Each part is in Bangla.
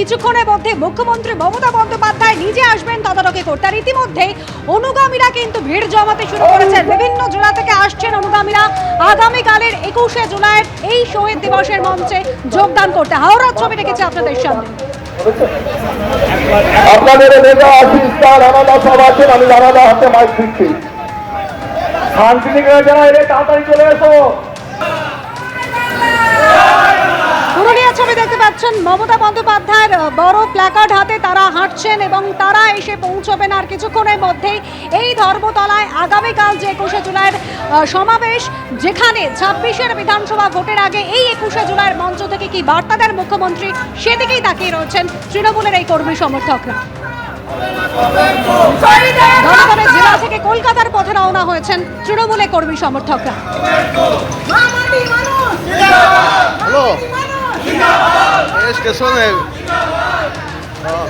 কিছুক্ষণের মধ্যে মুখ্যমন্ত্রী মমতা বন্দ্যোপাধ্যায় নিজে আসবেন তদারকি করতে। আর ইতিমধ্যে অনুগামীরা কিন্তু ভিড় জমাতে শুরু করেছেন। বিভিন্ন জেলা থেকে আসছেন অনুগামীরা। আগামীকালের একুশে জুলাইয়ের এই শহীদ দিবসের মঞ্চে যোগদান করতে। হাওড়ার ছবি রেখেছি আপনাদের সামনে। আপনাদের নেতা আশিস স্টার আলাদা সব আছেন আমি আলাদা হাতে মাইক দিচ্ছি। শান্তিনিকেতনে এলে তাড়াতাড়ি চলে এসো। ছবি দেখতে পাচ্ছেন মমতা বন্দ্যোপাধ্যায়ের বড় প্ল্যাকার্ড হাতে তারা হাঁটছেন এবং তারা এসে পৌঁছবেন আর কিছুক্ষণের মধ্যেই এই ধর্মতলায় আগামীকাল যে একুশে জুলাইয়ের সমাবেশ, যেখানে ছাব্বিশের বিধানসভা ভোটের আগে এই একুশে জুলাইয়ের মঞ্চ থেকে কি বার্তা দেন মুখ্যমন্ত্রী, সেদিকেই তাকিয়ে রয়েছেন তৃণমূলের এই কর্মী সমর্থকরা। জেলা থেকে কলকাতার পথে রওনা হয়েছেন তৃণমূলের কর্মী সমর্থকরা। ਜਿੰਦਾਬਾਦ ਦੇਸ਼ ਕਿਸੋ ਦੇ ਜਿੰਦਾਬਾਦ ਹਾਂ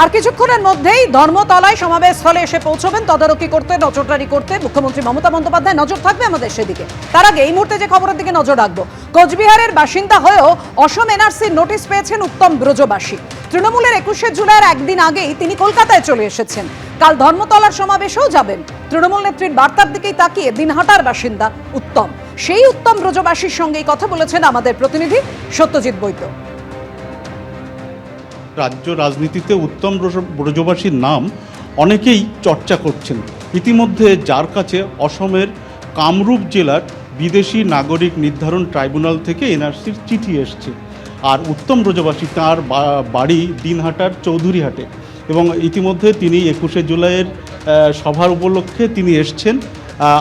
আর কিছুক্ষণের মধ্যেই ধর্মতলায় সমাবেশ স্থলে এসে পৌঁছবেন, তদারকি করতে, নজরদারি করতে মুখ্যমন্ত্রী মমতা বন্দ্যোপাধ্যায় নজর থাকবে আমাদের সেদিকে। তার আগে এই মুহূর্তে যে খবরের দিকে নজর রাখব, কোচবিহারের বাসিন্দা হয়েও অসম এনআরসির নোটিশ পেয়েছেন উত্তম ব্রজবাসী। তৃণমূলের একুশে জুলাইয়ের একদিন আগেই তিনি কলকাতায় চলে এসেছেন। কাল ধর্মতলার সমাবেশেও যাবেন। তৃণমূল নেত্রীর বার্তার দিকেই তাকিয়ে দিনহাটার বাসিন্দা উত্তম। সেই উত্তম ব্রজবাসীর সঙ্গেই কথা বলেছেন আমাদের প্রতিনিধি সত্যজিৎ বৈদ্য। রাজ্য রাজনীতিতে উত্তম ব্রজ- ব্রজবাসীর নাম অনেকেই চর্চা করছেন। ইতিমধ্যে যার কাছে অসমের কামরূপ জেলার বিদেশি নাগরিক নির্ধারণ ট্রাইব্যুনাল থেকে এনআরসির চিঠি এসছে। আর উত্তম ব্রজবাসী তাঁর বাড়ি দিনহাটার চৌধুরীহাটে এবং ইতিমধ্যে তিনি একুশে জুলাইয়ের সভার উপলক্ষে তিনি এসছেন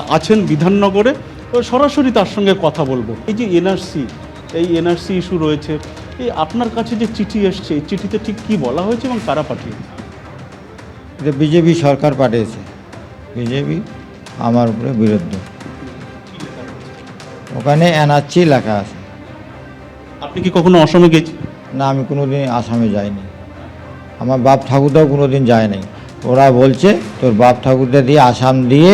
আছেন বিধাননগরে। সরাসরি তার সঙ্গে কথা বলব। এই যে এনআরসি, এই এনআরসি ইস্যু রয়েছে এই আপনার কাছে যে চিঠি এসছে চিঠিতে ঠিক কি বলা হয়েছে এবং কারা পাঠিয়ে এটা বিজেপি সরকার পাঠিয়েছে। বিজেপি আমার উপরে বিরুদ্ধ। ওখানে এনআরসি লেখা আছে। আপনি কি কখনো অসমে গেছেন না আমি কোনো কোনোদিন আসামে যাইনি। আমার বাপ ঠাকুরদাও কোনোদিন যায় নাই। ওরা বলছে তোর বাপ ঠাকুরদা দিয়ে আসাম দিয়ে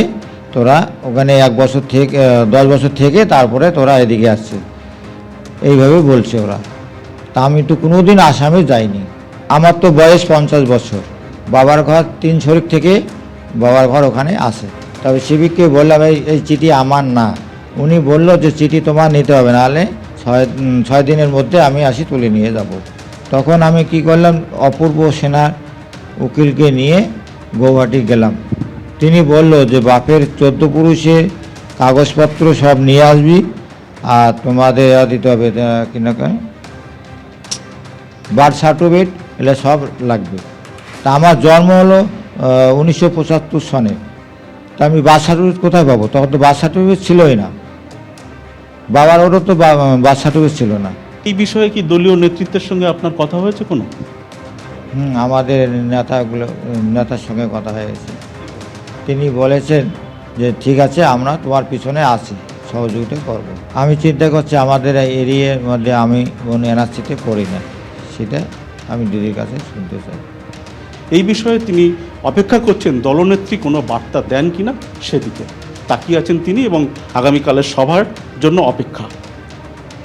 তোরা ওখানে এক বছর থেকে দশ বছর থেকে তারপরে তোরা এদিকে আসছে। এইভাবে বলছে ওরা। তা আমি তো কোনোদিন আসামে যাইনি। আমার তো বয়স পঞ্চাশ বছর। বাবার ঘর তিন শরীর থেকে বাবার ঘর ওখানে আসে তবে সিভিককে বললাম এই এই চিঠি আমার না। উনি বলল যে চিঠি তোমার নিতে হবে নাহলে ছয় ছয় দিনের মধ্যে আমি আসি তুলে নিয়ে যাব। তখন আমি কি করলাম অপূর্ব সেনার উকিলকে নিয়ে গৌহাটি গেলাম। তিনি বলল যে বাপের চোদ্দ পুরুষের কাগজপত্র সব নিয়ে আসবি আর তোমাদের দিতে হবে আহ, কি না কয় বার্থ সার্টিফিকেট এগুলো সব লাগবে। তা আমার জন্ম হলো উনিশশো পঁচাত্তর সনে। তা আমি বার্থ সার্টিফিকেট কোথায় পাবো? তখন তো বার্থ সার্টিফিকেট ছিলই না। বাবার ওরও তো বার্থ সার্টিফিকেট ছিল না। এই বিষয়ে কি দলীয় নেতৃত্বের সঙ্গে আপনার কথা হয়েছে কোনো? হুম আমাদের নেতাগুলো নেতার সঙ্গে কথা হয়েছে। তিনি বলেছেন যে ঠিক আছে আমরা তোমার পিছনে আছি সহযোগিতা করব। আমি চিন্তা করছি আমাদের এরিয়ার মধ্যে আমি কোনো এনআরসিতে পড়ি না। সেটা আমি দিদির কাছে শুনতে চাই। এই বিষয়ে তিনি অপেক্ষা করছেন, দলনেত্রী কোনো বার্তা দেন কিনা সেদিকে। তাকিয়ে আছেন তিনি এবং আগামীকালের সভার জন্য অপেক্ষা।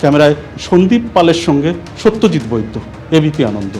ক্যামেরায় সন্দীপ পালের সঙ্গে সত্যজিৎ বৈদ্য এবিপি আনন্দ।